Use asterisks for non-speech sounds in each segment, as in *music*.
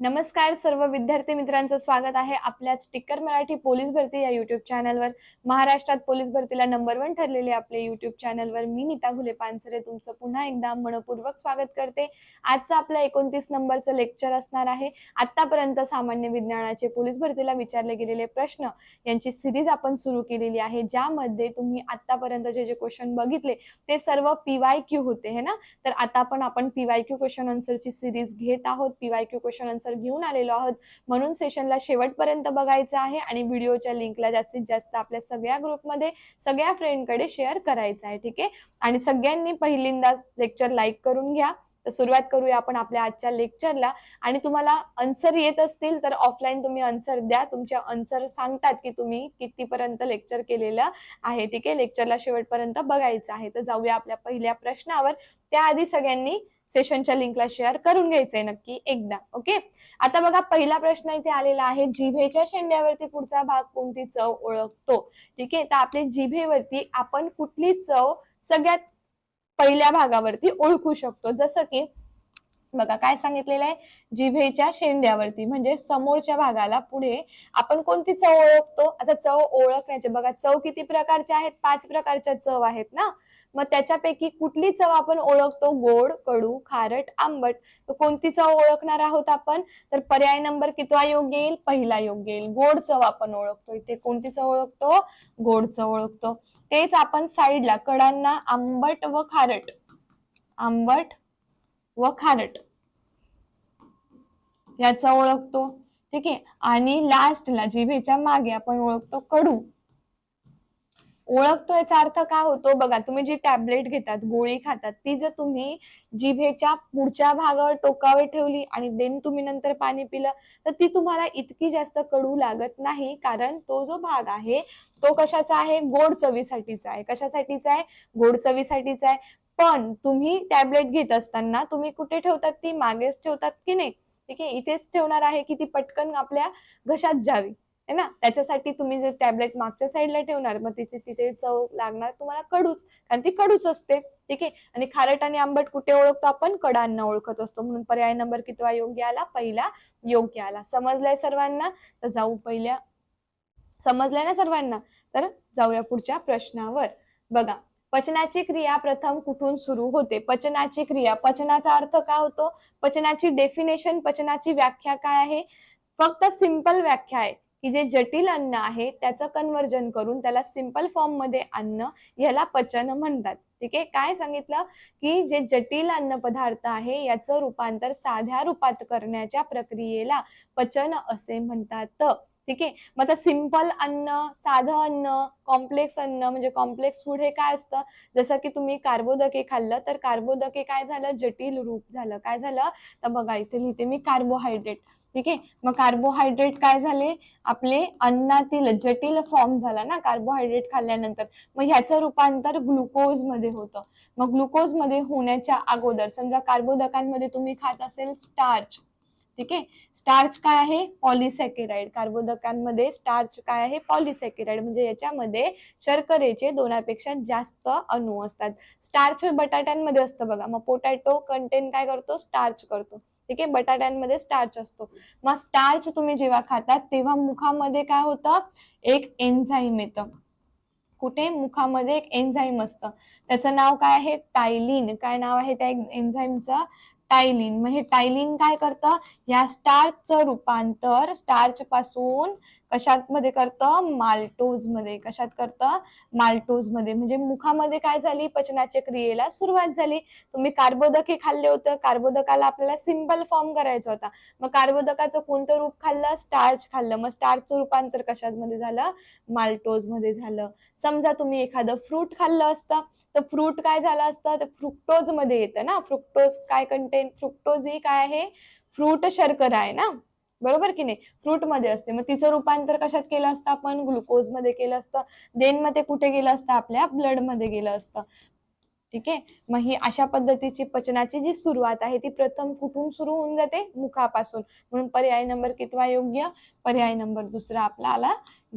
नमस्कार सर्व विद्यार्थी मित्रांचं स्वागत आहे आपल्या टिक्कर मराठी पोलीस भरती या युट्यूब चॅनलवर महाराष्ट्रात पोलीस भरतीला नंबर वन ठरलेले आपले युट्यूब चॅनलवर मी नीता घुले पानसरे तुमचं पुन्हा एकदा मनपूर्वक स्वागत करते. आजचं आपलं एकोणतीस नंबरचं लेक्चर असणार आहे. आतापर्यंत सामान्य विज्ञानाचे पोलीस भरतीला विचारले गेलेले प्रश्न यांची सिरीज आपण सुरू केलेली आहे. ज्यामध्ये तुम्ही आतापर्यंत जे क्वेश्चन बघितले ते सर्व पीवाय क्यू होते है ना? तर आता पण आपण पीवाय क्यू क्वेश्चन आन्सरची सिरीज घेत आहोत. पीवाय क्यू क्वेश्चन आन्सर घेऊन आलेलो आहोत. म्हणून सेशनला शेवटपर्यंत बघायचं आहे आणि व्हिडिओच्या लिंकला जास्तीत जास्त आपल्या सगळ्या ग्रुपमध्ये सगळ्या फ्रेंडकडे शेअर करायचं आहे ठीक आहे? आणि सगळ्यांनी पहिल्यांदा लेक्चर लाईक करून घ्या. तर सुरुवात करूया आपण आपल्या आजच्या लेक्चरला आणि तुम्हाला आन्सर येत असतील तर ऑफलाईन तुम्ही आन्सर द्या. तुमचे आन्सर सांगतात की तुम्ही कितीपर्यंत लेक्चर केलेलं आहे ठीक आहे? लेक्चरला शेवटपर्यंत बघायचं आहे. तर जाऊया आपल्या पहिल्या प्रश्नावर. त्याआधी सगळ्यांनी सेशनच्या लिंकला शेअर करून घ्यायचंय नक्की एकदा ओके? आता बघा पहिला प्रश्न इथे आलेला आहे जिभेच्या शेंड्यावरती पुढचा भाग कोणती चव ओळखतो? ठीक आहे तर आपल्या जिभेवरती आपण कुठली चव सगळ्यात पहिल्या भागावरती ओळखू शकतो? जसं की बघा काय सांगितलेलं आहे? जिभेच्या शेंड्यावरती म्हणजे समोरच्या भागाला पुढे आपण कोणती चव ओळखतो? आता चव ओळखण्याचे बघा चव किती प्रकारच्या आहेत? पाच प्रकारच्या चव आहेत ना? मग त्याच्यापैकी कुठली चव आपण ओळखतो? गोड कडू खारट आंबट. तर कोणती चव ओळखणार आहोत आपण? तर पर्याय नंबर कितवा योग्य येईल? पहिला योग्य येईल. गोड चव आपण ओळखतो. इथे कोणती चव ओळखतो? गोड चव ओळखतो. तेच आपण साईडला कडांना आंबट व खारट. आंबट व खारट याचा ओळखतो. ठीक आहे? आणि लास्टला जिभेच्या मागे आपण ओळखतो कडू. ओळखतो याचा अर्थ काय होतो? बघा तुम्ही जी टॅबलेट घेतात गोळी खातात ती जर तुम्ही जिभेच्या पुढच्या भागावर टोकावर ठेवली आणि देन तुम्ही नंतर पाणी पिलं तर ती तुम्हाला इतकी जास्त कडू लागत नाही कारण तो जो भाग आहे तो कशाचा आहे? गोड चवीसाठीचा आहे. कशासाठीचा आहे? गोड चवीसाठीचा आहे. पण तुम्ही टॅबलेट घेत असताना तुम्ही कुठे ठेवतात? ती मागेच ठेवतात की नाही? ठीक आहे इथेच ठेवणार आहे की ती पटकन आपल्या घशात जावी है ना? त्याच्यासाठी तुम्ही जे टॅबलेट मागच्या साईडला ठेवणार मग तिची तिथे चव लागणार तुम्हाला कडूच कारण ती कडूच असते. ठीक आहे? आणि खारट आणि आंबट कुठे ओळखतो आपण? कडांना ओळखत असतो. म्हणून पर्याय नंबर कितवा योग्य आला? पहिला योग्य आला. समजलाय सर्वांना? तर जाऊ पहिल्या. समजलंय ना सर्वांना? तर जाऊया पुढच्या प्रश्नावर. बघा पचनाची क्रिया प्रथम कुठून सुरू होते? पचनाची क्रिया पचनाचा अर्थ काय होतो? पचनाची डेफिनेशन पचनाची व्याख्या काय आहे? फक्त सिंपल व्याख्या आहे की जे जटिल अन्न आहे त्याचं कन्वर्जन करून त्याला सिंपल फॉर्ममध्ये अन्न याला पचन म्हणतात. ठीक आहे? काय सांगितलं? की जे जटिल अन्न पदार्थ आहे याचं रूपांतर साध्या रूपात करण्याच्या प्रक्रियेला पचन असे म्हणतात. ठीक आहे? मग आता सिंपल अन्न साधं अन्न कॉम्प्लेक्स अन्न म्हणजे कॉम्प्लेक्स फूड हे काय असतं? जसं की तुम्ही कार्बोदके खाल्लं तर कार्बोदके काय झालं? जटिल रूप झालं. काय झालं? तर बघा इथे लिहिते मी कार्बोहायड्रेट ठीक आहे? मग कार्बोहायड्रेट काय झाले? आपले अन्नातील जटिल फॉर्म झाला ना कार्बोहायड्रेट खाल्ल्यानंतर. मग ह्याचं रूपांतर ग्लुकोजमध्ये होतं. मग ग्लुकोजमध्ये होण्याच्या अगोदर समजा कार्बोदकांमध्ये तुम्ही खात असेल स्टार्च ठीक आहे? स्टार्च काय आहे? पॉलिसॅकेराइड. कार्बोदकांमध्ये स्टार्च काय आहे? पॉलिसॅकेराइड. म्हणजे याच्यामध्ये शर्करेचे दोनापेक्षा जास्त अणू असतात. स्टार्च बटाट्यांमध्ये असतं बघा. मग पोटॅटो कंटेन काय करतो? स्टार्च करतो. ठीक आहे? बटाट्यांमध्ये स्टार्च असतो. मग स्टार्च तुम्ही जेव्हा खातात तेव्हा मुखामध्ये काय होतं? एक एन्झाईम येतं. कुठे? मुखामध्ये एक एन्झाईम असतं. त्याचं नाव काय आहे? टायलिन काय नाव आहे त्या एन्झाईमचं टायलिन. मग हे टायलिन काय करतं? या स्टार्चचं रूपांतर स्टार्च पासून कशात मध्ये करतं? माल्टोजमध्ये कशात करतं? माल्टोजमध्ये म्हणजे मुखामध्ये काय झाली? पचनाच्या क्रियेला सुरुवात झाली. तुम्ही कार्बोदक हे खाल्ले होतं. कार्बोदकाला आपल्याला सिंपल फॉर्म करायचा होता. मग कार्बोदकाचं कोणतं रूप खाल्लं? स्टार्च खाल्लं. मग स्टार्चचं रूपांतर कशात मध्ये झालं? माल्टोजमध्ये झालं. समजा तुम्ही एखादं फ्रूट खाल्लं असतं. तर फ्रूट काय झालं असतं? तर फ्रुक्टोजमध्ये येतं ना. फ्रुक्टोज काय कंटेन फ्रुक्टोज ही काय आहे? फ्रूट शर्करा आहे ना. बरोबर की नाही? फ्रूटमध्ये असते. मग तिचं रूपांतर कशात केलं असतं? आपण ग्लुकोजमध्ये केलं असतं. देन मग ते कुठे गेलं असतं? आपल्या ब्लडमध्ये गेलं असतं. ठीक आहे? मग ही अशा पद्धतीची पचनाची जी सुरुवात आहे ती प्रथम कुठून सुरू होऊन जाते? मुखापासून. म्हणून पर्याय नंबर कितवा योग्य? पर्याय नंबर दुसरा आपला आला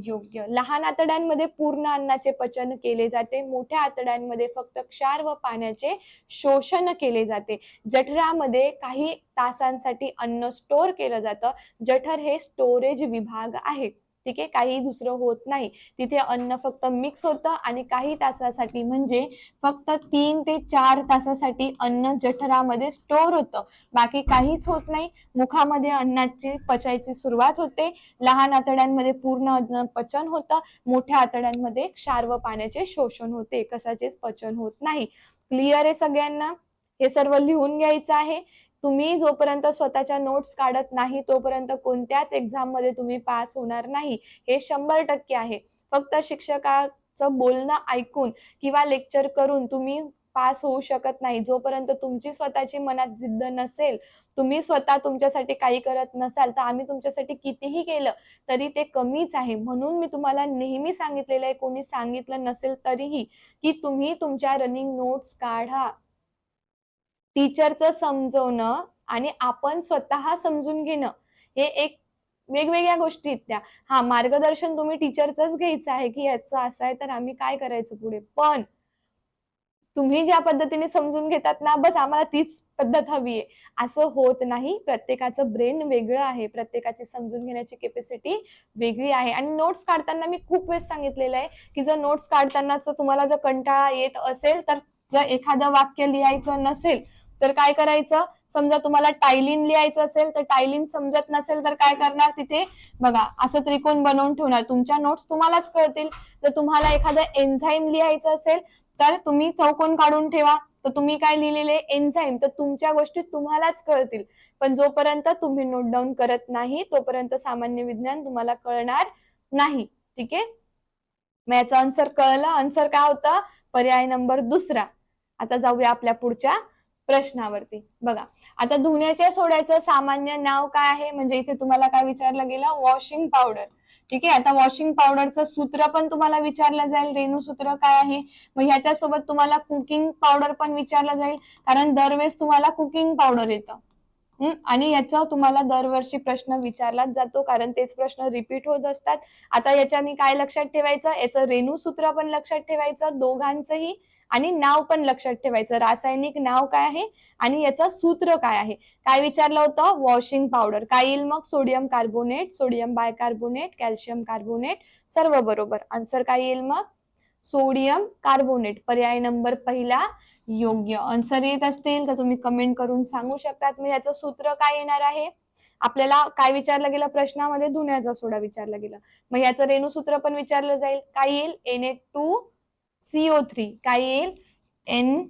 योग्य. लहान आतड्यांमध्ये पूर्ण अन्नाचे पचन केले जाते. मोठ्या आतड्यांमध्ये फक्त क्षार व पाण्याचे शोषण केले जाते. जठरामध्ये काही तासांसाठी अन्न स्टोअर केलं जातं. जठर हे स्टोरेज विभाग आहे. ठीक आहे? काही दुसरं होत नाही. तिथे अन्न फक्त मिक्स होतं आणि काही तासासाठी म्हणजे फक्त तीन ते चार तासासाठी अन्न जठरामध्ये स्टोअर होतं. बाकी काहीच होत नाही. मुखामध्ये अन्नाची पचायची सुरुवात होते. लहान आतड्यांमध्ये पूर्ण अन्न पचन होतं. मोठ्या आतड्यांमध्ये क्षार व पाण्याचे शोषण होते. कशाचेच पचन होत नाही. क्लिअर आहे सगळ्यांना? हे सर्व लिहून घ्यायचं आहे. तुम्ही जोपर्यंत स्वतःच्या नोट्स काढत नाही तोपर्यंत कोणत्याच एक्झाममध्ये तुम्ही पास होणार नाही. हे शंभर टक्के आहे. फक्त शिक्षकाचं बोलणं ऐकून किंवा लेक्चर करून तुम्ही पास होऊ शकत नाही. जोपर्यंत तुमची स्वतःची मनात जिद्द नसेल तुम्ही स्वतः तुमच्यासाठी काही करत नसाल तर आम्ही तुमच्यासाठी कितीही केलं तरी ते कमीच आहे. म्हणून मी तुम्हाला नेहमी सांगितलेलं आहे कोणी सांगितलं नसेल तरीही की तुम्ही तुमच्या रनिंग नोट्स काढा. टीचरचं समजवणं आणि आपण स्वतः समजून घेणं हे एक वेगवेगळ्या गोष्टी आहेत त्या. हा मार्गदर्शन तुम्ही टीचरचंच घ्यायचं आहे की याचं असं आहे तर आम्ही काय करायचं पुढे? पण तुम्ही ज्या पद्धतीने समजून घेतात ना बस आम्हाला तीच पद्धत हवी आहे. असं होत नाही. प्रत्येकाचं ब्रेन वेगळं आहे. प्रत्येकाची समजून घेण्याची कॅपॅसिटी वेगळी आहे. आणि नोट्स काढताना मी खूप वेळेस सांगितलेलं आहे की जर नोट्स काढतानाच तुम्हाला जर कंटाळा येत असेल तर जर एखादं वाक्य लिहायचं नसेल तर काय करायचं? समजा तुम्हाला टायलिन लिहायचं असेल तर टायलिन समजत नसेल तर काय करणार तिथे? बघा असं त्रिकोण बनवून ठेवणार. तुमच्या नोट्स तुम्हालाच कळतील. जर तुम्हाला एखादं एन्झाईम लिहायचं असेल तर तुम्ही चौकोन काढून ठेवा. तर तुम्ही काय लिहिलेले? एन्झाईम तर तुमच्या गोष्टी तुम्हालाच कळतील. पण जोपर्यंत तुम्ही नोट डाऊन करत नाही तोपर्यंत सामान्य विज्ञान तुम्हाला कळणार नाही. ठीक आहे? मग याचं आन्सर कळलं. आन्सर काय होतं? पर्याय नंबर दुसरा. आता जाऊया आपल्या पुढच्या प्रश्नावरती. बघा आता धुण्याच्या सोड्याचं सामान्य नाव काय आहे? म्हणजे इथे तुम्हाला काय विचारलं गेलं? Washing powder. ठीक आहे? आता वॉशिंग पावडरचं सूत्र पण तुम्हाला विचारलं जाईल. रेणू सूत्र काय आहे? मग ह्याच्यासोबत तुम्हाला कुकिंग पावडर पण विचारलं जाईल. कारण दरवेळेस तुम्हाला कुकिंग पावडर येतं. आणि याचा तुम्हाला दरवर्षी प्रश्न विचारलाच जातो. कारण तेच प्रश्न रिपीट होत असतात. आता याच्याने काय लक्षात ठेवायचं? याचं रेणू सूत्र पण लक्षात ठेवायचं. दोघांचंही आणि नाव पण लक्षात ठेवायचं. रासायनिक नाव काय आहे आणि याचं सूत्र काय आहे? काय विचारलं होतं? Washing powder. काय येईल मग? Sodium carbonate sodium bicarbonate calcium carbonate सर्व बरोबर. आन्सर काय येईल मग? Sodium carbonate. पर्याय नंबर पहिला योग्य. आन्सर येत असतील तर तुम्ही कमेंट करून सांगू शकतात. मग याचं सूत्र काय येणार आहे? आपल्याला काय विचारलं गेलं? प्रश्नामध्ये धुण्याचा सोडा विचारला गेला. मग याचं रेणूसूत्र पण विचारलं जाईल. काय येईल? N A two C O three काय येईल? N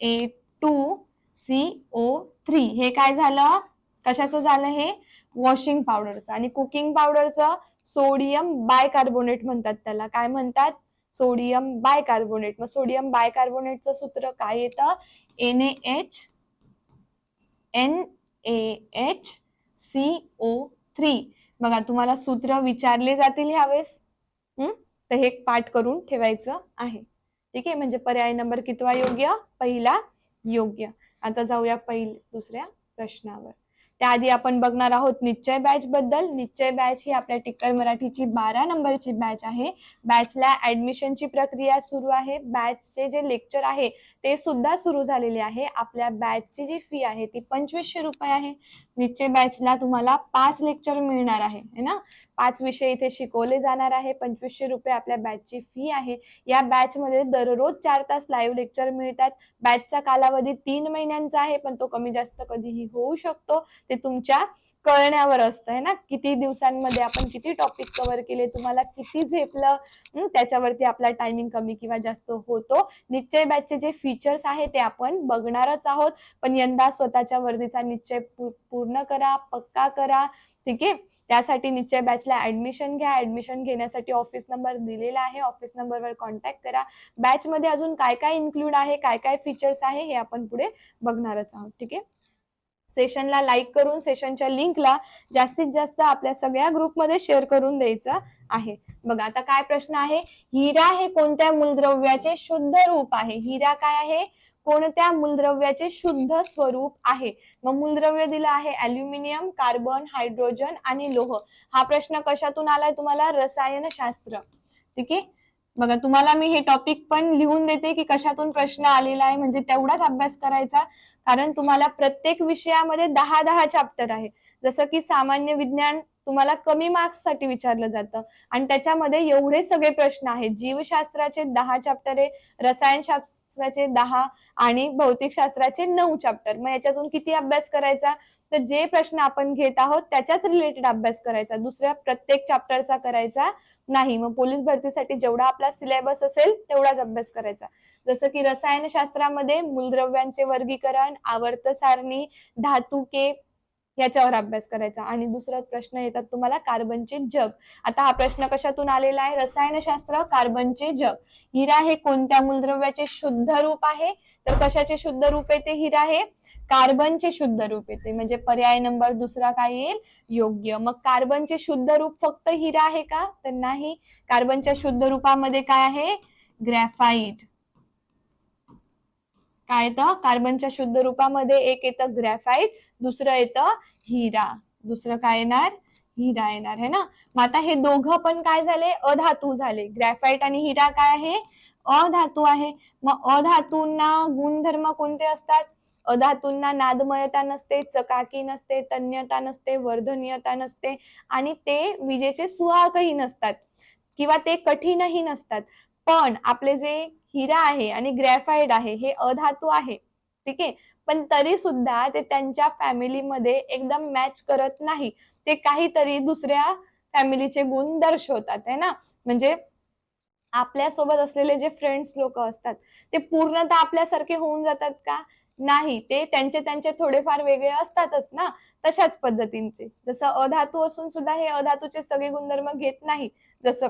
A two C O three हे काय झालं? कशाचं झालं हे? वॉशिंग पावडरचं आणि कुकिंग पावडरचं सोडियम बायकार्बोनेट म्हणतात त्याला. काय म्हणतात? सोडियम बायकार्बोनेट मग सोडियम बायकार्बोनेटचं सूत्र काय येतं? N H N H C O three बघा तुम्हाला सूत्र विचारले जातील ह्यावेळेस. हम्म तर हे पाठ करून ठेवायचं आहे. ठीक आहे? म्हणजे पर्याय नंबर कितवा योग्य? पहिला योग्य. आता जाऊया पहिल दुसऱ्या प्रश्नावर. त्याआधी आपण बघणार आहोत निश्चय बॅच बद्दल. निश्चय बॅच ही आपल्या टिक्कर मराठीची बारा नंबरची बॅच आहे. बॅचला ऍडमिशनची प्रक्रिया सुरू आहे. बॅचचे जे लेक्चर आहे ते सुद्धा सुरू झालेले आहे. आपल्या बॅचची जी फी आहे ती पंचवीसशे रुपये आहे. निश्चय बॅचला तुम्हाला पाच लेक्चर मिळणार आहे है ना? पाच विषय इथे शिकवले जाणार आहे पंचवीसशे रुपये आपल्या बॅचची फी आहे. या बॅच मध्ये दररोज चार तास लाईव्ह लेक्चर मिळतात. बॅचचा कालावधी तीन महिन्यांचा आहे पण तो कमी जास्त कधीही होऊ शकतो. ते तुमच्या कळण्यावर असतं है ना? किती दिवसांमध्ये आपण किती टॉपिक कव्हर केले तुम्हाला किती झेपलं त्याच्यावरती आपला टायमिंग कमी किंवा जास्त होतो. निश्चय बॅचचे जे फीचर्स आहे ते आपण बघणारच आहोत. पण यंदा स्वतःच्या वर्दीचा निश्चय पू- पूर्ण करा पक्का करा. ठीक आहे? त्यासाठी निश्चय बॅचला ऍडमिशन घ्या. ऍडमिशन घेण्यासाठी ऑफिस नंबर दिलेला आहे. ऑफिस नंबरवर कॉन्टॅक्ट करा. बॅच मध्ये अजून काय काय इन्क्लूड आहे? काय काय फीचर्स आहे? हे आपण पुढे बघणारच आहोत. ठीक आहे? सेशनला लाईक करून सेशनच्या लिंकला जास्तीत जास्त आपल्या सगळ्या ग्रुपमध्ये शेअर करून द्यायचं आहे. बघा आता काय प्रश्न आहे? हिरा हे कोणत्या मूलद्रव्याचे शुद्ध रूप आहे? हिरा काय आहे? कोणत्या मूलद्रव्याचे शुद्ध स्वरूप आहे? मग मूलद्रव्य दिलं आहे अल्युमिनियम कार्बन हायड्रोजन आणि लोह. हा प्रश्न कशातून आलाय तुम्हाला? रसायनशास्त्र ठीक आहे? बघा तुम्हाला मी हे टॉपिक पण लिहून देते की कशातून प्रश्न आलेला आहे. म्हणजे तेवढाच अभ्यास करायचा. कारण तुम्हाला प्रत्येक विषयामध्ये दहा दहा चॅप्टर आहे. जसं की सामान्य विज्ञान तुम्हाला कमी मार्क्ससाठी विचारलं जातं. आणि त्याच्यामध्ये एवढे सगळे प्रश्न आहेत. जीवशास्त्राचे दहा चॅप्टर आहे रसायनशास्त्राचे दहा आणि भौतिकशास्त्राचे नऊ चॅप्टर मग याच्यातून किती अभ्यास करायचा? तर जे प्रश्न आपण घेत आहोत त्याच्याच रिलेटेड अभ्यास करायचा. दुसऱ्या प्रत्येक चॅप्टरचा करायचा नाही. मग पोलीस भरतीसाठी जेवढा आपला सिलेबस असेल तेवढाच अभ्यास करायचा. जसं की रसायनशास्त्रामध्ये मूलद्रव्यांचे वर्गीकरण आवर्त सारणी धातुके याच्यावर अभ्यास करायचा. आणि दुसरा प्रश्न येतात तुम्हाला कार्बनचे जग. आता हा प्रश्न कशातून आलेला आहे? रसायनशास्त्र कार्बनचे जग. हिरा हे कोणत्या मूलद्रव्याचे शुद्ध रूप आहे? तर कशाचे शुद्ध रूप येते हिरा हे? कार्बनचे शुद्ध रूप येते. म्हणजे पर्याय नंबर दुसरा काय येईल? योग्य. मग कार्बनचे शुद्ध रूप फक्त हिरा आहे का? तर नाही. कार्बनच्या शुद्ध रूपामध्ये काय आहे? ग्रॅफाईट काय येतं? कार्बनच्या शुद्ध रूपामध्ये एक येतं ग्रॅफाईट दुसरं येतं हिरा. दुसरं काय येणार? हिरा येणार है ना? मग आता हे दोघं पण काय झाले? अधातू झाले. ग्रॅफाईट आणि हिरा काय आहे? अधातू आहे. मग अधातूंना गुणधर्म कोणते असतात? अधातूंना नादमयता नसते चकाकी नसते तन्यता नसते वर्धनीयता नसते आणि ते विजेचे सुहाकही नसतात किंवा ते कठीणही नसतात. पण आपले जे हिरा आहे आणि ग्रॅफाईट आहे हे अधातू आहे. ठीक आहे? पण तरी सुद्धा ते त्यांच्या फॅमिलीमध्ये एकदम मॅच करत नाही. ते काहीतरी दुसऱ्या फॅमिलीचे गुण दर्शवतात है ना? म्हणजे आपल्यासोबत असलेले जे फ्रेंड्स लोक असतात ते पूर्णतः आपल्यासारखे होऊन जातात का? नाही. ते त्यांचे त्यांचे थोडेफार वेगळे असतातच ना तशाच पद्धतींचे. जसं अधातू असून सुद्धा हे अधातूचे सगळे गुणधर्म घेत नाही. जसं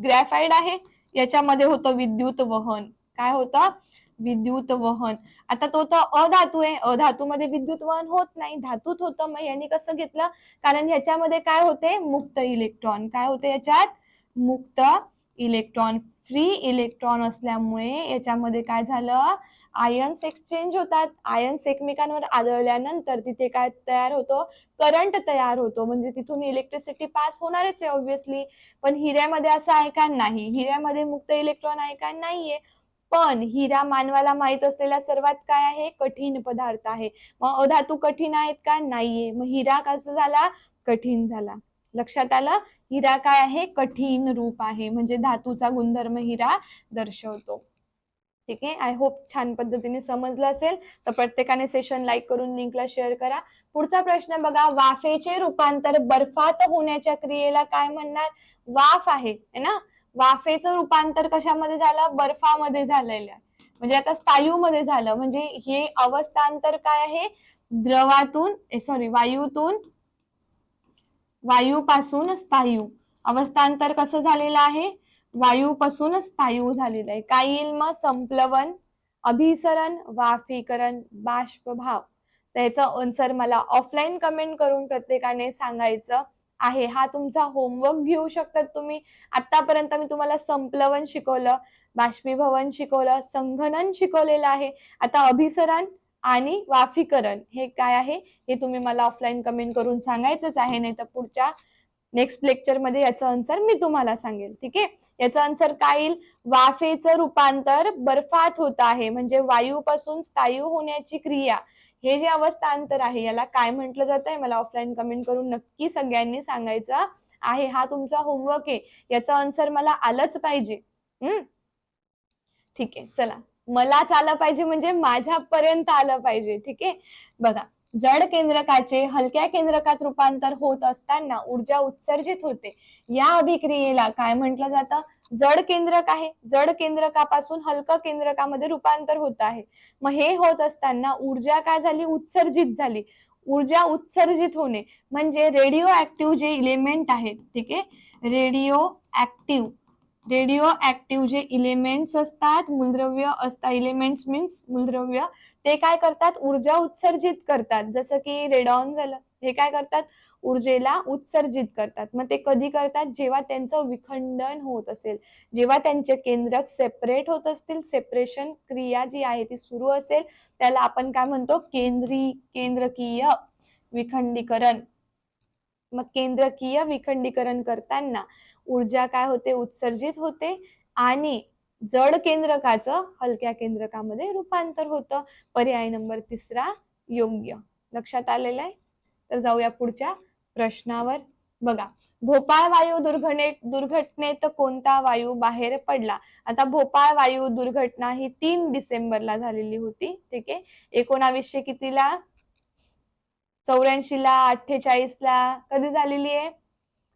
ग्रॅफाईड आहे याच्यामध्ये होतं विद्युत वहन. काय होतं? विद्युत वहन. आता तो तर अधातू आहे. अधातूमध्ये विद्युत वहन होत नाही. धातूत होतं मग यांनी कसं घेतलं? कारण ह्याच्यामध्ये काय होते? मुक्त इलेक्ट्रॉन. काय होते याच्यात? मुक्त इलेक्ट्रॉन फ्री इलेक्ट्रॉन असल्यामुळे याच्यामध्ये काय झालं? आयन्स एक्सचेंज होतात. आयन्स एकमेकांवर आदळल्यानंतर तिथे काय तयार होतो? करंट तयार होतो. म्हणजे तिथून इलेक्ट्रिसिटी पास होणारच आहे ऑब्व्हियसली पण हिऱ्यामध्ये असं आहे का? नाही. हिऱ्यामध्ये मुक्त इलेक्ट्रॉन आहे का? नाहीये. पण हिरा मानवाला माहीत असलेला सर्वात काय आहे? कठीण पदार्थ आहे. मग अधातू कठीण आहेत का? नाहीये. मग हिरा कसा झाला? कठीण झाला. लक्षात आलं? हिरा काय आहे? कठीण रूप आहे. म्हणजे धातूचा गुणधर्म हिरा दर्शवतो. ठीक आहे? आय होप छान पद्धतीने समजलं असेल. तर प्रत्येकाने सेशन लाईक करून लिंकला शेअर करा. पुढचा प्रश्न बघा. वाफेचे रूपांतर बर्फात होण्याच्या क्रियेला काय म्हणणार? वाफ आहे. ना? वाफेचं रूपांतर कशामध्ये झालं? बर्फामध्ये झालेलं. आहे म्हणजे आता स्थायूमध्ये झालं. म्हणजे हे अवस्थांतर काय आहे? द्रवातून सॉरी वायूतून वायूपासून स्थायू अवस्थांतर कसं झालेलं आहे? वायूपासून स्थायू झालेलं आहे. काय येईल मग संप्लवन अभिसरण वाफीकरण बाष्पभाव. तर याचं आन्सर मला ऑफलाईन कमेंट करून प्रत्येकाने सांगायचं आहे. हा तुमचा होमवर्क घेऊ शकतात तुम्ही. आतापर्यंत मी तुम्हाला संप्लवन शिकवलं बाष्पीभवन शिकवलं संघनन शिकवलेलं आहे. आता अभिसरण आणि वाफीकरण हे काय आहे? हे तुम्ही मला ऑफलाईन कमेंट करून सांगायचंच आहे नाही तर पुढच्या नेक्स्ट लेक्चरमध्ये याचं आन्सर मी तुम्हाला सांगेल ठीक आहे? याचं आन्सर काय येईल? वाफेचं रूपांतर बर्फात होत आहे म्हणजे वायूपासून स्थायू होण्याची क्रिया. हे जे अवस्थांतर आहे याला काय म्हटलं जात आहे मला ऑफलाईन कमेंट करून नक्की सगळ्यांनी सांगायचं आहे. हा तुमचा होमवर्क आहे. याचा आन्सर मला आलंच पाहिजे. हम्म? ठीक आहे चला. मलाच आलं पाहिजे म्हणजे माझ्यापर्यंत आलं पाहिजे ठीक आहे? बघा जड केंद्रकाचे हलक्या केंद्रकात रूपांतर होत असताना ऊर्जा उत्सर्जित होते. या अभिक्रियेला काय म्हटलं जातं? जड केंद्रक आहे. जड केंद्रकापासून हलकं केंद्रकामध्ये रूपांतर होत आहे. मग हे होत असताना ऊर्जा काय झाली? उत्सर्जित झाली. ऊर्जा उत्सर्जित होणे. म्हणजे रेडिओ ऍक्टिव्ह जे इलेमेंट आहेत ठीक आहे? रेडिओ ऍक्टिव्ह रेडिओ ऍक्टिव्ह जे इलेमेंट्स असतात मूलद्रव्य असतात इलेमेंट्स मीन्स मूलद्रव्य ते काय करतात? ऊर्जा उत्सर्जित करतात. जसं की रेडॉन झालं हे काय करतात? ऊर्जेला उत्सर्जित करतात. मग ते कधी करतात? जेव्हा त्यांचं विखंडन होत असेल. जेव्हा त्यांचे केंद्रक सेपरेट होत असतील सेपरेशन क्रिया जी आहे ती सुरू असेल त्याला आपण काय म्हणतो? केंद्री केंद्रकीय विखंडीकरण. मग केंद्रकीय विखंडीकरण करताना ऊर्जा काय होते? उत्सर्जित होते आणि जड केंद्रकाचं हलक्या केंद्रकामध्ये रूपांतर होतं. पर्याय नंबर तिसरा योग्य. लक्षात आलेलं आहे? तर जाऊया पुढच्या प्रश्नावर. बघा भोपाळ वायू दुर्घटने दुर्घटनेत कोणता वायू बाहेर पडला? आता भोपाळ वायू दुर्घटना ही तीन डिसेंबरला झालेली होती ठीक आहे? एकोणावीसशे कितीला चौऱ्याऐंशी ला अठ्ठेचाळीस ला कधी झालेली आहे?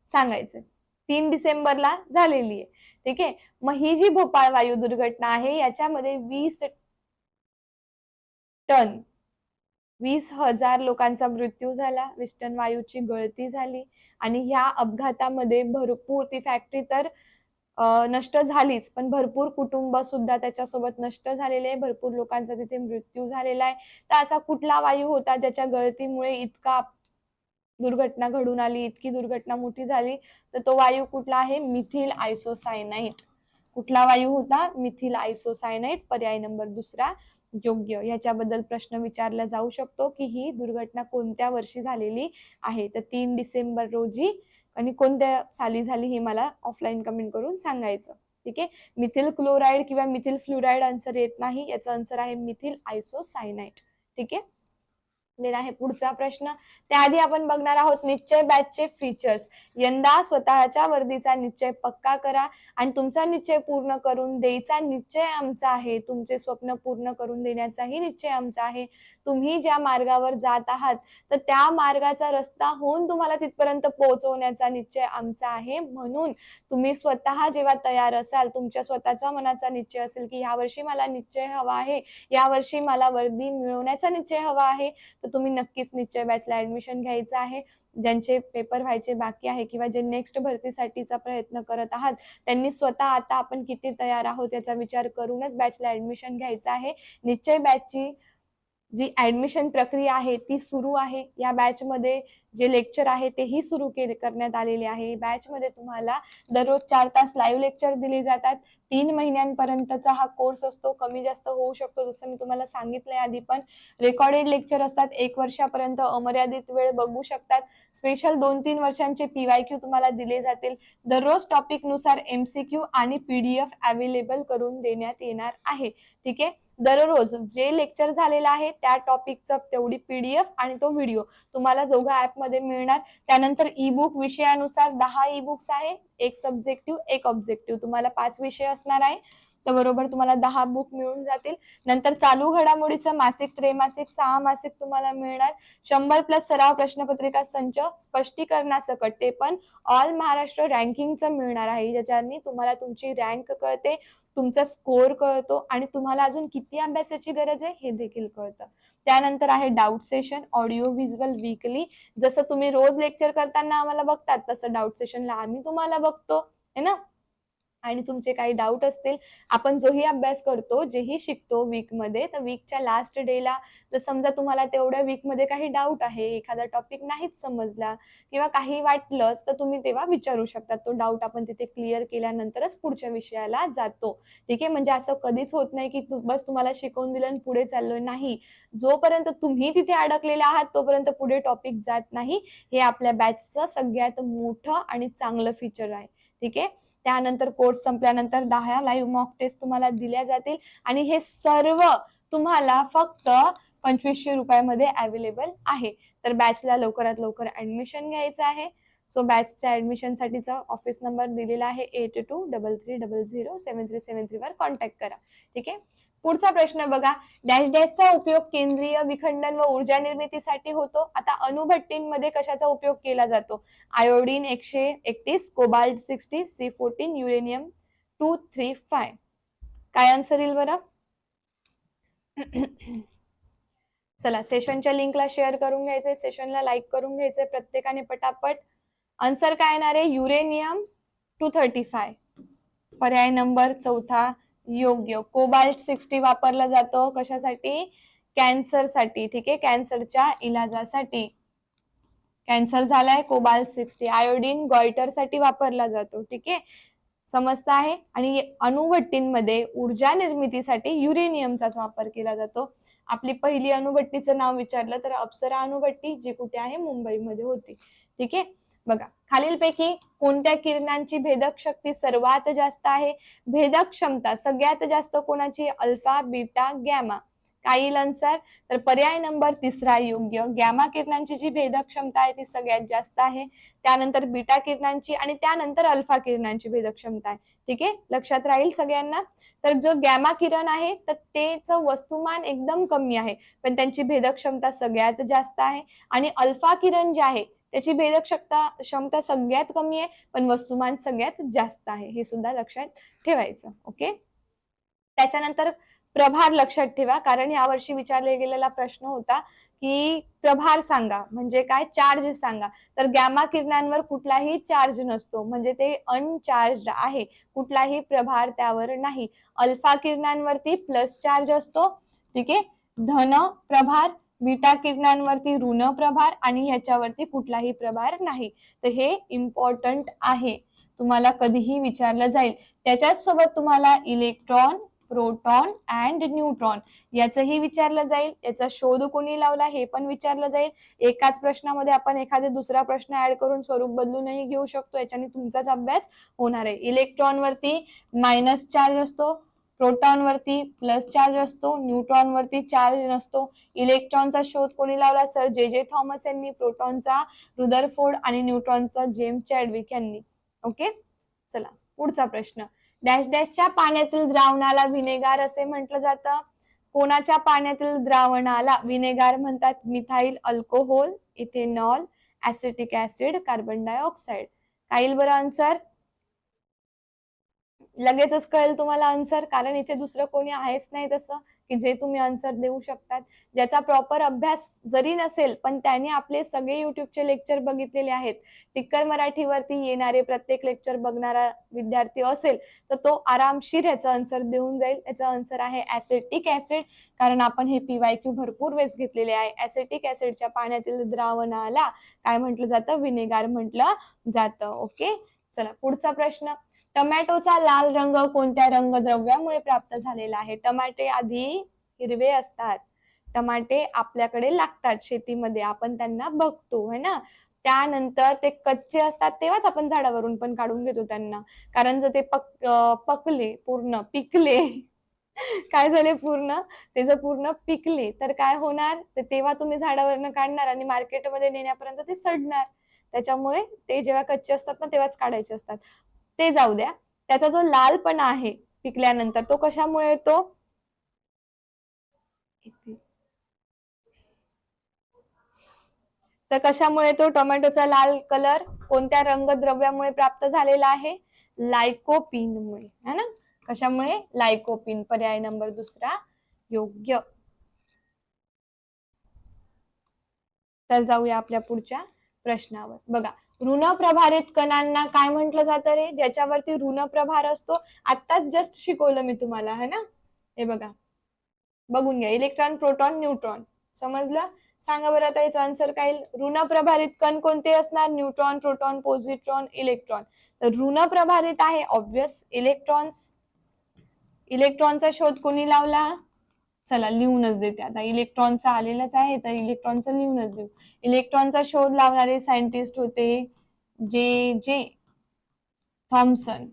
सांगायचं. तीन डिसेंबरला झालेली आहे. ठीक आहे? मग ही जी भोपाळ वायू दुर्घटना आहे याच्यामध्ये वीस टन वीस हजार लोकांचा मृत्यू झाला विस्टन वायूची गळती झाली आणि ह्या अपघातामध्ये भरपूर ती फॅक्टरी तर नष्ट झालीच. पण भरपूर कुटुंब सुद्धा त्याच्यासोबत नष्ट झालेले आहे. भरपूर लोकांचा तिथे मृत्यू झालेला आहे. तर असा कुठला वायू होता ज्याच्या गळतीमुळे इतका दुर्घटना घडून आली इतकी दुर्घटना मोठी झाली? तर तो वायू कुठला आहे? मिथिल आयसोसायनाईट कुठला वायू होता? मिथिल आयसोसायनाईट पर्याय नंबर दुसरा योग्य. याच्याबद्दल प्रश्न विचारला जाऊ शकतो की ही दुर्घटना कोणत्या वर्षी झालेली आहे? तर तीन डिसेंबर रोजी आणि कोणत्या साली झाली हे मला ऑफलाईन कमेंट करून सांगायचं. ठीक आहे? मिथिल क्लोराईड किंवा मिथिल फ्लुराईड आन्सर येत नाही. याचा आन्सर आहे मिथिल आयसोसायनाइट ठीक आहे? देन आहे पुढचा प्रश्न. त्याआधी आपण बघणार आहोत निश्चय बॅचचे फीचर्स यंदा स्वतःच्या वर्दीचा निश्चय पक्का करा आणि तुमचा निश्चय पूर्ण करून द्यायचा निश्चय आमचा आहे. तुमचे स्वप्न पूर्ण करून देण्याचाही निश्चय आमचा आहे. तुम्ही ज्या मार्गावर जात आहात तर त्या मार्गाचा रस्ता होऊन तुम्हाला तिथपर्यंत पोहोचवण्याचा निश्चय आमचा आहे. म्हणून तुम्ही स्वतः जेव्हा तयार असाल तुमच्या स्वतःच्या मनाचा निश्चय असेल की यावर्षी मला निश्चय हवा आहे यावर्षी मला वर्दी मिळवण्याचा निश्चय हवा आहे तर तुम्ही नक्कीच निश्चय बॅचला ऍडमिशन घ्यायचं आहे. ज्यांचे पेपर व्हायचे बाकी आहे किंवा जे नेक्स्ट भरतीसाठीचा प्रयत्न करत आहात त्यांनी स्वतः आता आपण किती तयार आहोत याचा विचार करूनच बॅचला ऍडमिशन घ्यायचं आहे. निश्चय बॅचची जी ऍडमिशन प्रक्रिया आहे ती सुरू आहे. या बॅचमध्ये जे लेक्चर आहे तेही सुरू केले करण्यात आलेले आहे. बॅच मध्ये तुम्हाला दररोज चार तास लाईव्ह लेक्चर दिले जातात. तीन महिन्यांपर्यंतचा हा कोर्स असतो. कमी जास्त होऊ शकतो जसं मी तुम्हाला सांगितलंय आधी पण. रेकॉर्डेड लेक्चर असतात. एक वर्षापर्यंत अमर्यादित वेळ बघू शकतात. स्पेशल दोन तीन वर्षांचे पीवाय क्यू तुम्हाला दिले जातील. दररोज टॉपिकनुसार एमसीक्यू आणि पीडीएफ अवेलेबल करून देण्यात येणार आहे. ठीक आहे? दररोज जे लेक्चर झालेलं आहे त्या टॉपिकचं तेवढी पीडीएफ आणि तो व्हिडिओ तुम्हाला दोघा ऍप मध्ये मिळणार. त्यानंतर ई बुक विषयानुसार दहा ई बुक्स आहे. एक सब्जेक्टिव्ह एक ऑब्जेक्टिव्ह तुम्हाला पाच विषय असणार आहे. तर बरोबर तुम्हाला दहा बुक मिळून जातील. नंतर चालू घडामोडीचं मासिक त्रैमासिक सहा मासिक तुम्हाला मिळणार. शंभर प्लस सराव प्रश्नपत्रिका संच स्पष्टीकरणासकट ते पण ऑल महाराष्ट्र रँकिंगचं मिळणार आहे. ज्याच्यानी तुम्हाला तुमची रँक कळते तुमचा स्कोअर कळतो आणि तुम्हाला अजून किती अभ्यासाची गरज आहे हे देखील कळतं. त्यानंतर आहे doubt session audio visual weekly जसं तुम्ही रोज लेक्चर करताना आम्हाला बघतात तसं डाऊट सेशनला आम्ही तुम्हाला बघतो है ना? आणि तुमचे काही डाऊट असतील आपण जोही अभ्यास करतो जेही शिकतो वीकमध्ये तर वीकच्या लास्ट डेला जर समजा तुम्हाला तेवढ्या वीकमध्ये काही डाऊट आहे एखादा टॉपिक नाहीच समजला किंवा काही वाटलंच तर तुम्ही तेव्हा विचारू शकता. तो डाऊट आपण तिथे क्लिअर केल्यानंतरच पुढच्या विषयाला जातो. ठीक आहे? म्हणजे असं कधीच होत नाही की तू बस तुम्हाला शिकवून दिलं आणि पुढे चाललोय. नाही. जोपर्यंत तुम्ही तिथे अडकलेले आहात तोपर्यंत पुढे टॉपिक जात नाही. हे आपल्या बॅचचं सगळ्यात मोठं आणि चांगलं फीचर आहे. ठीक आहे? त्यानंतर कोर्स संपल्यानंतर दहा लाईव्ह मॉक टेस्ट तुम्हाला दिल्या जातील आणि हे सर्व तुम्हाला फक्त पंचवीसशे रुपयामध्ये अवेलेबल आहे. तर बॅचला लवकरात लवकर ऍडमिशन घ्यायचं आहे. सो बॅचच्या ऍडमिशनसाठीचा ऑफिस नंबर दिलेला आहे eight two double three double zero seven three seven three वर कॉन्टॅक्ट करा. ठीक आहे? पुढचा प्रश्न बघा. डॅश डॅशचा उपयोग केंद्रीय विखंडन व ऊर्जा निर्मितीसाठी होतो. आता अणुभट्टींमध्ये कशाचा उपयोग केला जातो? आयोडीन एकशे एकतीस cobalt sixty C fourteen uranium two three five काय आन्सर येईल बरं? *clears throat* चला सेशनच्या लिंकला शेअर करून घ्यायचंय सेशनला लाईक करून घ्यायचंय प्रत्येकाने पटापट. आन्सर काय येणार आहे? युरेनियम टू थर्टी फाय पर्याय नंबर चौथा. योग्य. कोबाल्ट सिक्स्टी वापरला जातो कशासाठी? कॅन्सरसाठी ठीक आहे? कॅन्सरच्या इलाजासाठी. कॅन्सर झालाय कोबाल्ट सिक्स्टी. आयोडीन गॉइटरसाठी वापरला जातो ठीक आहे? समजत आहे. आणि अणुभट्टींमध्ये ऊर्जा निर्मितीसाठी युरेनियमचाच वापर केला जातो. आपली पहिली अणुभट्टीचं नाव विचारलं तर अप्सरा अणुभट्टी जी कुठे आहे? मुंबईमध्ये होती ठीक आहे? बघा खालीलपैकी कोणत्या किरणांची भेदक शक्ती सर्वात जास्त आहे? भेदक क्षमता सगळ्यात जास्त कोणाची? Alpha beta gamma. काही आन्सर तर पर्याय नंबर तिसरा योग्य. गॅमा किरणांची जी भेदक क्षमता आहे ती सगळ्यात जास्त आहे. त्यानंतर बीटा किरणांची आणि त्यानंतर अल्फा किरणांची भेदक क्षमता आहे. ठीक आहे? लक्षात राहील सगळ्यांना? तर जो गॅमा किरण आहे तर तेच वस्तुमान एकदम कमी आहे. पण त्यांची भेदक क्षमता सगळ्यात जास्त आहे. आणि अल्फा किरण जे आहे त्याची भेदक क्षमता क्षमता सगळ्यात कमी आहे पण वस्तुमान सगळ्यात जास्त आहे हे सुद्धा लक्षात ठेवायचं ओके त्याच्यानंतर प्रभार लक्षात ठेवा कारण यावर्षी विचारले गेलेला प्रश्न होता की प्रभार सांगा म्हणजे काय? चार्ज सांगा. तर गॅमा किरणांवर कुठलाही चार्ज नसतो म्हणजे ते अनचार्ज आहे कुठलाही प्रभार त्यावर नाही. अल्फा किरणांवरती प्लस चार्ज असतो ठीक आहे? धन प्रभार बीटा किरणांवरती ऋण प्रभार आणि ह्याच्यावरती कुठलाही प्रभार नाही. तर हे इम्पॉर्टंट आहे. तुम्हाला कधीही विचारलं जाईल. त्याच्याच सोबत तुम्हाला इलेक्ट्रॉन प्रोटॉन अँड न्यूट्रॉन याचंही विचारलं जाईल. याचा शोध कोणी लावला हे पण विचारलं जाईल. एकाच प्रश्नामध्ये आपण एखादा दुसरा प्रश्न ऍड करून स्वरूप बदलूनही घेऊ शकतो. याच्याने तुमचाच अभ्यास होणार आहे. इलेक्ट्रॉनवरती मायनस चार्ज असतो. प्रोटॉनवरती प्लस चार्ज असतो न्यूट्रॉनवरती चार्ज नसतो. इलेक्ट्रॉनचा शोध कोणी लावला? सर जे जे थॉमस यांनी प्रोटॉनचा रुदरफोर्ड आणि न्यूट्रॉनचा जेम चॅडविक यांनी. ओके? चला पुढचा प्रश्न. डॅश डॅशच्या पाण्यातील द्रावणाला विनेगार असे म्हटलं जातं. कोणाच्या पाण्यातील द्रावणाला विनेगार म्हणतात? Methyl alcohol ethanol acetic acid carbon dioxide काही बरं आन्सर लगेचच कळेल तुम्हाला आन्सर कारण इथे दुसरं कोणी आहेच नाही तसं की जे तुम्ही आन्सर देऊ शकतात. ज्याचा प्रॉपर अभ्यास जरी नसेल पण त्याने आपले सगळे युट्यूबचे लेक्चर बघितलेले आहेत. टिक्कर मराठीवरती येणारे प्रत्येक लेक्चर बघणारा विद्यार्थी असेल तर तो आरामशीर याचा आन्सर देऊन जाईल. याचा आन्सर आहे ऍसेटिक ऍसिड कारण आपण हे पीवाय क्यू भरपूर वेळेस घेतलेले आहे. ऍसेटिक ऍसिडच्या पाण्यातील द्रावणाला काय म्हटलं जातं? विनेगार म्हटलं जातं. ओके चला पुढचा प्रश्न. टमॅटोचा लाल रंग कोणत्या रंगद्रव्यामुळे प्राप्त झालेला आहे? टमाटे आधी हिरवे असतात. टमाटे आपल्याकडे लागतात शेतीमध्ये. आपण त्यांना बघतो है ना? त्यानंतर ते कच्चे असतात तेव्हाच आपण झाडावरून पण काढून घेतो त्यांना. कारण जर ते पक पकले पूर्ण पिकले *laughs* काय झाले पूर्ण? ते जर पूर्ण पिकले तर काय होणार? तर तेव्हा तुम्ही झाडावरनं काढणार आणि मार्केटमध्ये नेण्यापर्यंत ते सडणार. त्याच्यामुळे ते जेव्हा कच्चे असतात ना तेव्हाच काढायचे असतात. ते जाऊ द्या. त्याचा जो लालपणा आहे पिकल्यानंतर तो कशामुळे येतो? तर कशामुळे तो टोमॅटोचा लाल कलर कोणत्या रंगद्रव्यामुळे प्राप्त झालेला आहे? लायकोपिनमुळे. है ना? कशामुळे? लायकोपिन. पर्याय नंबर दुसरा. योग्य. तर जाऊया आपल्या पुढच्या प्रश्नावर. बघा ऋण प्रभारित कणांना काय म्हटलं जातं रे? ज्याच्यावरती ऋण प्रभार असतो आत्ताच जस्ट शिकवलं मी तुम्हाला है ना? हे बघा. बघून घ्या. Electron proton neutron. समजलं? सांगा बरं आता याचा आन्सर काय ऋण प्रभारित कण कोणते असणार? न्यूट्रॉन प्रोटॉन पॉझिट्रॉन इलेक्ट्रॉन तर ऋण प्रभारित आहे ऑब्विस इलेक्ट्रॉन्स इलेक्ट्रॉनचा शोध कोणी लावला? चला लिहूनच देते. आता इलेक्ट्रॉनचा आलेलाच आहे तर इलेक्ट्रॉनचा लिहूनच देऊ. इलेक्ट्रॉनचा शोध लावणारे सायंटिस्ट होते जे जे? थॉम्सन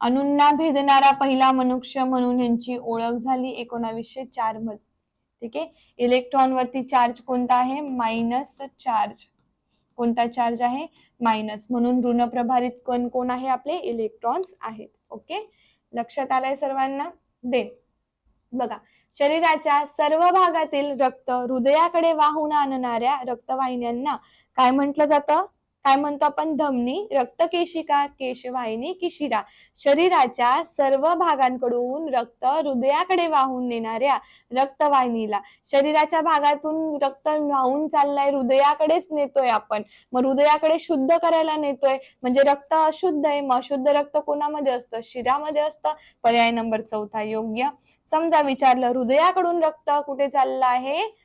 अणूंना भेदणारा पहिला मनुष्य म्हणून यांची ओळख झाली एकोणावीसशे चारमध्ये. ठीक आहे? इलेक्ट्रॉन वरती चार्ज कोणता आहे? Minus charge. कोणता चार्ज आहे? मायनस. म्हणून ऋण प्रभारित कण कोण आहे आपले? इलेक्ट्रॉन्स आहेत. ओके? लक्षात आलंय सर्वांना? दे. बघा शरीराच्या सर्व भागातील रक्त हृदयाकडे वाहून आणणाऱ्या रक्तवाहिन्यांना काय म्हटलं जातं? काय म्हणतो आपण? धमनी रक्तकेशिका केशवाहिनी की शिरा शरीराच्या सर्व भागांकडून रक्त हृदयाकडे वाहून नेणाऱ्या रक्तवाहिनीला. शरीराच्या भागातून रक्त वाहून चाललंय हृदयाकडेच नेतोय आपण. मग हृदयाकडे शुद्ध करायला नेतोय. म्हणजे रक्त अशुद्ध आहे. मग अशुद्ध रक्त कोणामध्ये असतं? शिरामध्ये असतं. पर्याय नंबर चौथा योग्य. समजा विचारलं हृदयाकडून रक्त कुठे चाललं आहे?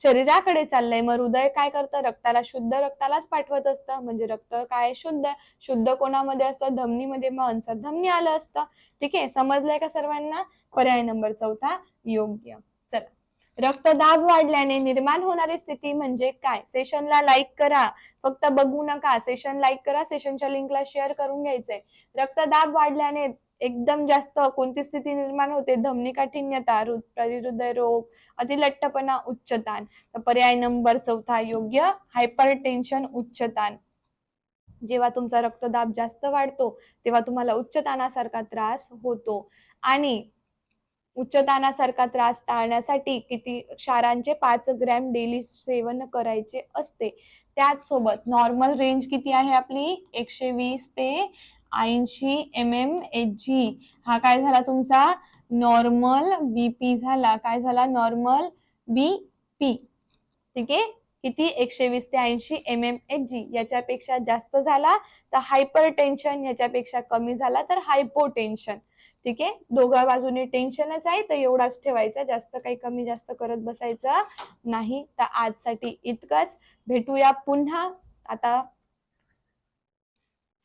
शरीराकडे चाललंय. मग हृदय काय करतं? रक्ताला शुद्ध रक्तालाच पाठवत असतं. म्हणजे रक्त काय शुद्ध? शुद्ध कोणामध्ये असतं? धमनीमध्ये मग अन्सर धमनी आलं असतं. ठीक आहे? समजलंय का सर्वांना? पर्याय नंबर चौथा योग्य. चला. रक्तदाब वाढल्याने निर्माण होणारी स्थिती म्हणजे काय? सेशनला लाईक करा. फक्त बघू नका. सेशन लाईक करा. सेशनच्या लिंकला शेअर करून घ्यायचंय. रक्तदाब वाढल्याने एकदम जास्त कोणती स्थिती निर्माण होते? धमनी काठिण्यता हृदय रोग अतिलट्टपणा उच्चतान तर पर्याय नंबर चौथा योग्य हायपर टेन्शन उच्चतान जेव्हा तुमचा रक्तदाब जास्त वाढतो तेव्हा तुम्हाला उच्चतानासारखा त्रास होतो. आणि उच्चतानासारखा त्रास टाळण्यासाठी किती क्षारांचे पाच ग्रॅम डेली सेवन करायचे असते. त्याचसोबत नॉर्मल रेंज किती आहे आपली? एकशे वीस ते ऐंशी एम एम एच जी हा काय झाला तुमचा? नॉर्मल बीपी झाला. काय झाला? नॉर्मल बी पी ठीक आहे? किती? एकशे वीस ते ऐंशी एम एम एच जी याच्यापेक्षा जास्त झाला तर हायपर टेन्शन याच्यापेक्षा कमी झाला तर हायपोटेन्शन ठीक आहे? दोघा बाजूने टेन्शनच आहे तर एवढाच ठेवायचा. जास्त काही कमी जास्त करत बसायचं नाही. तर आजसाठी इतकंच. भेटूया पुन्हा. आता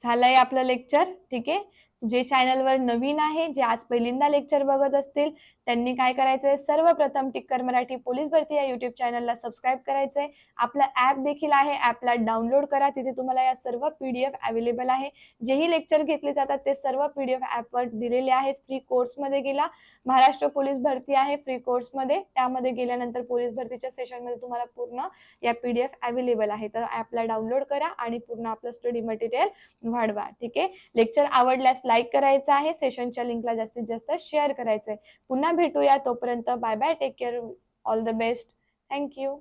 झालंय आपलं लेक्चर ठीक आहे? जे चॅनलवर नवीन आहे जे आज पहिल्यांदा लेक्चर बघत असतील त्यांनी काय करायचंय? सर्वप्रथम टिक्कर मराठी पोलीस भरती या युट्यूब चॅनलला सबस्क्राईब करायचंय. आपलं ऍप देखील आहे ऍपला डाउनलोड करा. तिथे तुम्हाला या सर्व पीडीएफ अवेलेबल आहे. जेही लेक्चर घेतले जातात ते सर्व पीडीएफ ऍपवर दिलेले आहेत. फ्री कोर्समध्ये गेला. महाराष्ट्र पोलीस भरती आहे फ्री कोर्समध्ये त्यामध्ये गेल्यानंतर पोलीस भरतीच्या सेशनमध्ये तुम्हाला पूर्ण या पीडीएफ अवेलेबल आहे. तर ऍपला डाउनलोड करा आणि पूर्ण आपलं स्टडी मटेरियल वाढवा. ठीक आहे? लेक्चर आवडल्यास लाईक करायचं आहे सेशनच्या लिंकला जास्तीत जास्त शेअर करायचं आहे पुन्हा भेटूया तोपर्यंत bye bye take care all the best. Thank you